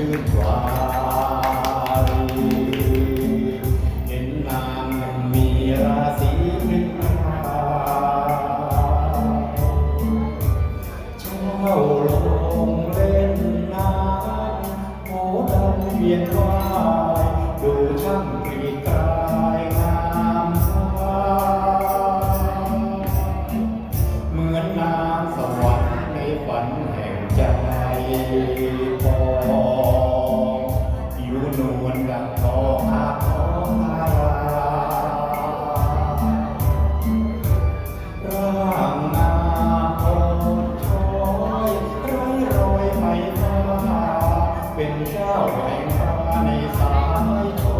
ชื่นวารีเห็นนางมีราศีหนึ่งเช่าลงเล่นน้ำโหดำเวียนว่ยดูช่างกรีกายงามเหมือนนางสวรรค์ในฝัน ไม่ธรรมดาเป็นเจ้าแห่งพาในสายชน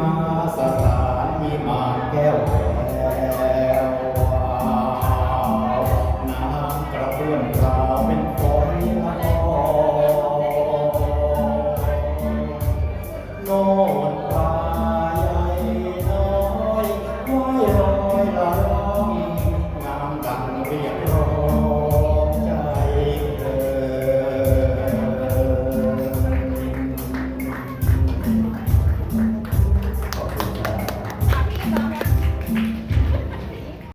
มาสั